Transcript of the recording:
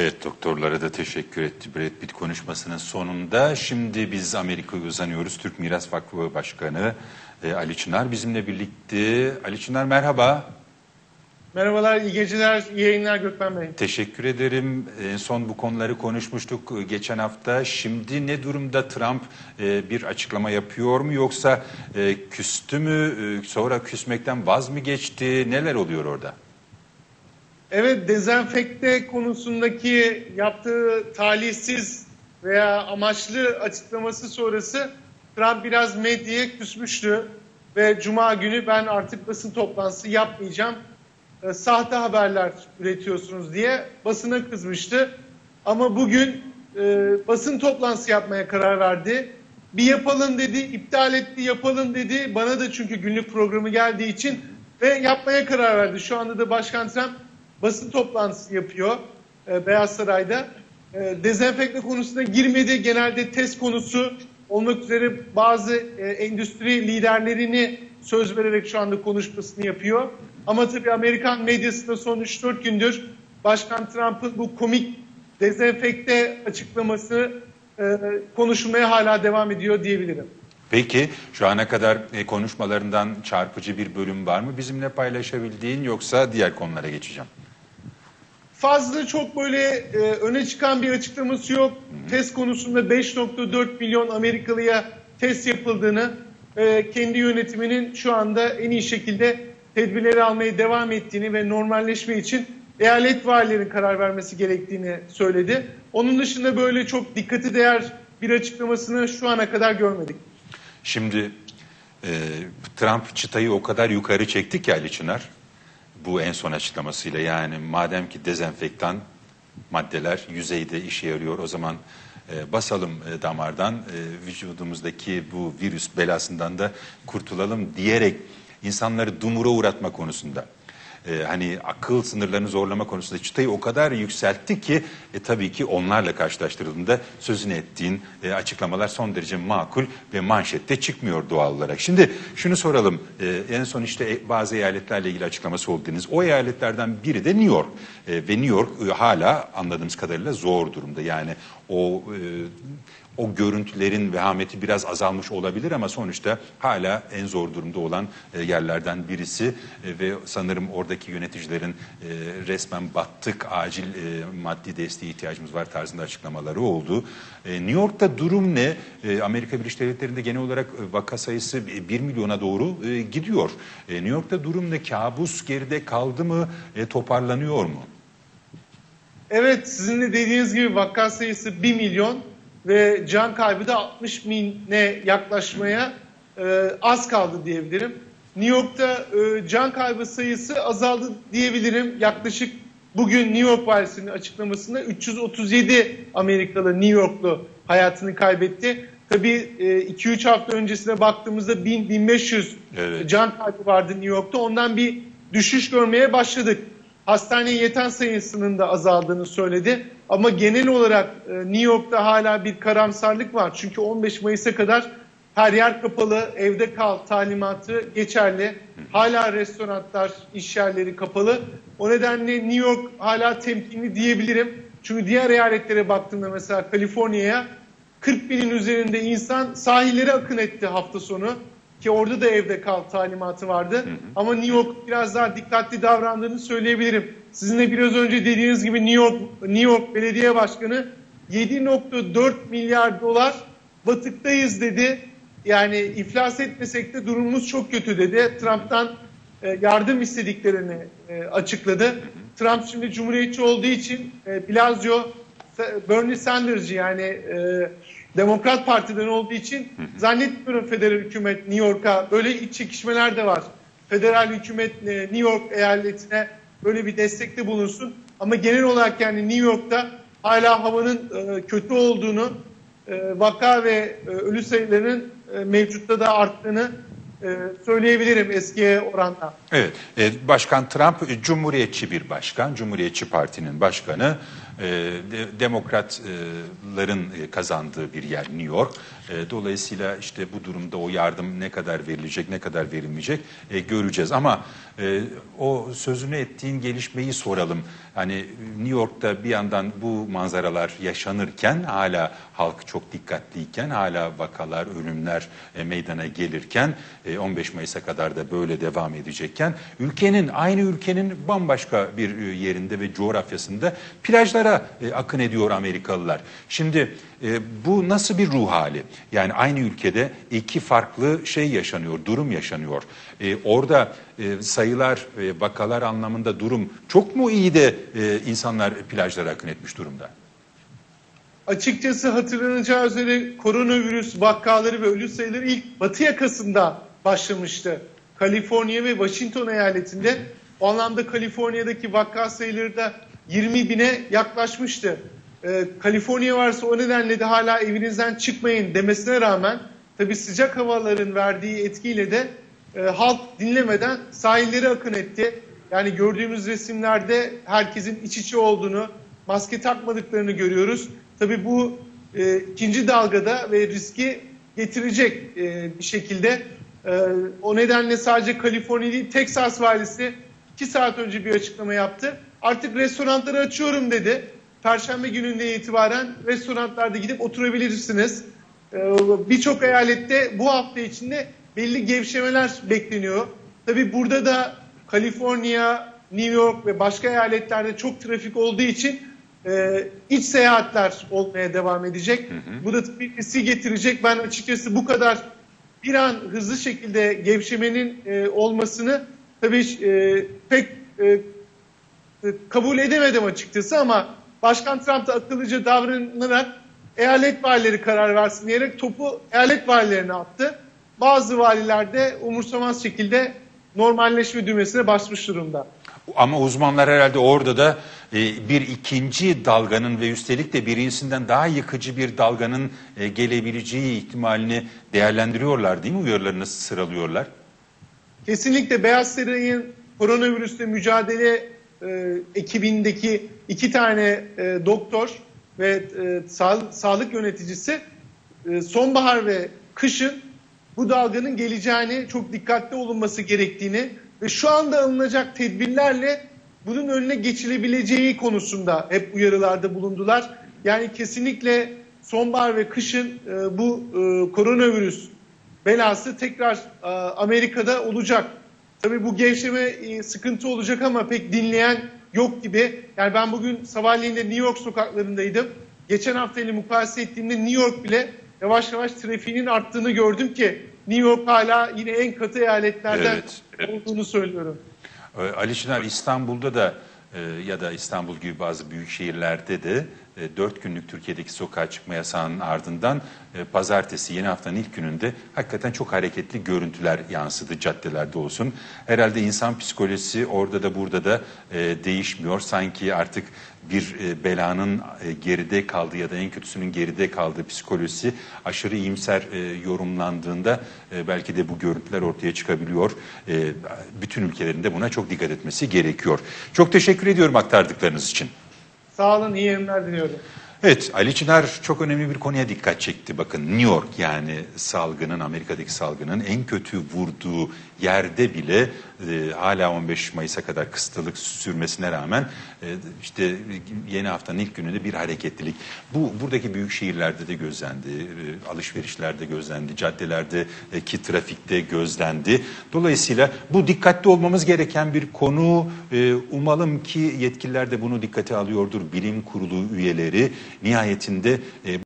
Evet doktorlara da teşekkür etti Brad Pitt konuşmasının sonunda. Şimdi biz Amerika'ya uzanıyoruz. Türk Miras Vakfı Başkanı e, Ali Çınar bizimle birlikte. Ali Çınar merhaba. Merhabalar, iyi geceler, iyi yayınlar Gökmen Bey. Teşekkür ederim. En son bu konuları konuşmuştuk e, geçen hafta. Şimdi ne durumda Trump e, bir açıklama yapıyor mu yoksa e, küstü mü sonra küsmekten vaz mı geçti? Neler oluyor orada? Evet, dezenfekte konusundaki yaptığı talihsiz veya amaçlı açıklaması sonrası Trump biraz medyaya küsmüştü ve Cuma günü ben artık basın toplantısı yapmayacağım, e, sahte haberler üretiyorsunuz diye basına kızmıştı. Ama bugün e, basın toplantısı yapmaya karar verdi. Bir yapalım dedi, iptal etti, yapalım dedi. Bana da çünkü günlük programı geldiği için ve yapmaya karar verdi. Şu anda da Başkan Trump basın toplantısı yapıyor e, Beyaz Saray'da. E, dezenfekte konusuna girmedi. Genelde test konusu olmak üzere bazı e, endüstri liderlerini söz vererek şu anda konuşmasını yapıyor. Ama tabii Amerikan medyasında son 3-4 gündür Başkan Trump'ın bu komik dezenfekte açıklaması e, konuşulmaya hala devam ediyor diyebilirim. Peki şu ana kadar e, konuşmalarından çarpıcı bir bölüm var mı bizimle paylaşabildiğin yoksa diğer konulara geçeceğim. Fazla çok böyle e, öne çıkan bir açıklaması yok. Test konusunda 5.4 milyon Amerikalıya test yapıldığını, e, kendi yönetiminin şu anda en iyi şekilde tedbirleri almaya devam ettiğini ve normalleşme için eyalet valilerin karar vermesi gerektiğini söyledi. Onun dışında böyle çok dikkati değer bir açıklamasını şu ana kadar görmedik. Şimdi e, Trump çıtayı o kadar yukarı çekti ki Ali Çınar bu en son açıklamasıyla yani madem ki dezenfektan maddeler yüzeyde işe yarıyor o zaman e, basalım e, damardan e, vücudumuzdaki bu virüs belasından da kurtulalım diyerek insanları dumura uğratma konusunda e, hani akıl sınırlarını zorlama konusunda çıtayı o kadar yükseltti ki e, tabii ki onlarla karşılaştırıldığında sözünü ettiğin e, açıklamalar son derece makul ve manşette çıkmıyor doğal olarak. Şimdi şunu soralım e, en son işte e, bazı eyaletlerle ilgili açıklaması oldu dediniz. O eyaletlerden biri de New York E, ve New York e, hala anladığımız kadarıyla zor durumda yani o e, o görüntülerin vehameti biraz azalmış olabilir ama sonuçta hala en zor durumda olan e, yerlerden birisi E, ve sanırım oradaki yöneticilerin e, resmen battık acil e, maddi desteğe ihtiyacımız var tarzında açıklamaları oldu. E, New York'ta durum ne? E, Amerika Birleşik Devletleri'nde genel olarak e, vaka sayısı 1 milyona doğru e, gidiyor. E, New York'ta durum ne? Kabus geride kaldı mı? E, toparlanıyor mu? Evet sizin de dediğiniz gibi vaka sayısı 1 milyon ve can kaybı da 60 bine yaklaşmaya e, az kaldı diyebilirim. New York'ta e, can kaybı sayısı azaldı diyebilirim. Yaklaşık bugün New York valisinin açıklamasında 337 Amerikalı New Yorklu hayatını kaybetti. Tabii e, 2-3 hafta öncesine baktığımızda 1000-1500 Evet. can kaybı vardı New York'ta. Ondan bir düşüş görmeye başladık. Hastaneye yeten sayısının da azaldığını söyledi. Ama genel olarak e, New York'ta hala bir karamsarlık var. Çünkü 15 Mayıs'a kadar her yer kapalı, evde kal talimatı geçerli. Hala restoranlar, iş yerleri kapalı. O nedenle New York hala temkinli diyebilirim. Çünkü diğer eyaletlere baktığımda mesela Kaliforniya'ya 40 binin üzerinde insan sahillere akın etti hafta sonu. Ki orada da evde kal talimatı vardı. Ama New York biraz daha dikkatli davrandığını söyleyebilirim. Sizin de biraz önce dediğiniz gibi New York, New York Belediye Başkanı 7.4 milyar dolar batıktayız dedi. Yani iflas etmesek de durumumuz çok kötü dedi. Trump'tan e, yardım istediklerini e, açıkladı. Trump şimdi cumhuriyetçi olduğu için e, Blasio Bernie Sanders'cı yani Demokrat Parti'den olduğu için zannetmiyorum federal hükümet New York'a böyle iç çekişmeler de var. Federal hükümet New York eyaletine böyle bir destekte bulunsun. Ama genel olarak yani New York'ta hala havanın kötü olduğunu, vaka ve e, ölü sayılarının e, mevcutta da arttığını e, söyleyebilirim eskiye oranla. Evet, Başkan Trump cumhuriyetçi bir başkan, Cumhuriyetçi Parti'nin başkanı demokratların e, kazandığı bir yer New York. E, dolayısıyla işte bu durumda o yardım ne kadar verilecek, ne kadar verilmeyecek e, göreceğiz. Ama e, o sözünü ettiğin gelişmeyi soralım. Hani New York'ta bir yandan bu manzaralar yaşanırken hala halk çok dikkatliyken hala vakalar, ölümler e, meydana gelirken e, 15 Mayıs'a kadar da böyle devam edecekken ülkenin aynı ülkenin bambaşka bir e, yerinde ve coğrafyasında plajlara e, akın ediyor Amerikalılar. Şimdi e, bu nasıl bir ruh hali? Yani aynı ülkede iki farklı şey yaşanıyor, durum yaşanıyor. E, orada e, sayılar, e, vakalar anlamında durum çok mu iyi de e, insanlar plajlara akın etmiş durumda? Açıkçası hatırlanacağı üzere koronavirüs vakaları ve ölü sayıları ilk batı yakasında başlamıştı. Kaliforniya ve Washington eyaletinde. O anlamda Kaliforniya'daki vaka sayıları da 20 bine yaklaşmıştı. Ee, Kaliforniya varsa o nedenle de hala evinizden çıkmayın demesine rağmen tabi sıcak havaların verdiği etkiyle de e, halk dinlemeden sahillere akın etti. Yani gördüğümüz resimlerde herkesin iç içe olduğunu, maske takmadıklarını görüyoruz. Tabii bu e, ikinci dalgada ve riski getirecek e, bir şekilde. E, o nedenle sadece Kaliforniya değil, Texas valisi iki saat önce bir açıklama yaptı. Artık restoranları açıyorum dedi. Perşembe gününden itibaren restoranlarda gidip oturabilirsiniz. E, Birçok eyalette bu hafta içinde belli gevşemeler bekleniyor. Tabii burada da Kaliforniya, New York ve başka eyaletlerde çok trafik olduğu için e, iç seyahatler olmaya devam edecek. Bu da tabii riski getirecek. Ben açıkçası bu kadar bir an hızlı şekilde gevşemenin e, olmasını tabii e, pek e, kabul edemedim açıkçası ama Başkan Trump da akıllıca davranarak eyalet valileri karar versin diyerek topu eyalet valilerine attı. Bazı valiler de umursamaz şekilde normalleşme düğmesine basmış durumda. Ama uzmanlar herhalde orada da e, bir ikinci dalganın ve üstelik de birincisinden daha yıkıcı bir dalganın e, gelebileceği ihtimalini değerlendiriyorlar değil mi? Uyarılarını sıralıyorlar. Kesinlikle Beyaz Saray'ın koronavirüsle mücadele e, ekibindeki iki tane e, doktor ve e, sağ- sağlık yöneticisi e, sonbahar ve kışın bu dalganın geleceğini çok dikkatli olunması gerektiğini ve şu anda alınacak tedbirlerle bunun önüne geçilebileceği konusunda hep uyarılarda bulundular. Yani kesinlikle sonbahar ve kışın e, bu e, koronavirüs belası tekrar e, Amerika'da olacak. Tabii bu gevşeme e, sıkıntı olacak ama pek dinleyen yok gibi. Yani ben bugün sabahleyin de New York sokaklarındaydım. Geçen haftayla mukayese ettiğimde New York bile yavaş yavaş trafiğinin arttığını gördüm ki New York hala yine en katı eyaletlerden Evet, olduğunu söylüyorum. Ee, Ali Çınar İstanbul'da da e, ya da İstanbul gibi bazı büyük şehirlerde de e, dört günlük Türkiye'deki sokağa çıkma yasağının ardından e, pazartesi yeni haftanın ilk gününde hakikaten çok hareketli görüntüler yansıdı caddelerde olsun. Herhalde insan psikolojisi orada da burada da e, değişmiyor. Sanki artık bir e, belanın e, geride kaldığı ya da en kötüsünün geride kaldığı psikolojisi aşırı iyimser e, yorumlandığında e, belki de bu görüntüler ortaya çıkabiliyor. E, bütün ülkelerin de buna çok dikkat etmesi gerekiyor. Çok teşekkür ediyorum aktardıklarınız için. Sağ olun, iyi yayınlar diliyorum. Evet Ali Çınar çok önemli bir konuya dikkat çekti. Bakın New York yani salgının Amerika'daki salgının en kötü vurduğu yerde bile e, hala 15 Mayıs'a kadar kısıtlılık sürmesine rağmen e, işte yeni haftanın ilk gününde bir hareketlilik. Bu buradaki büyük şehirlerde de gözlendi, e, alışverişlerde gözlendi, caddelerdeki trafikte gözlendi. Dolayısıyla bu dikkatli olmamız gereken bir konu. E, umalım ki yetkililer de bunu dikkate alıyordur. Bilim kurulu üyeleri nihayetinde e,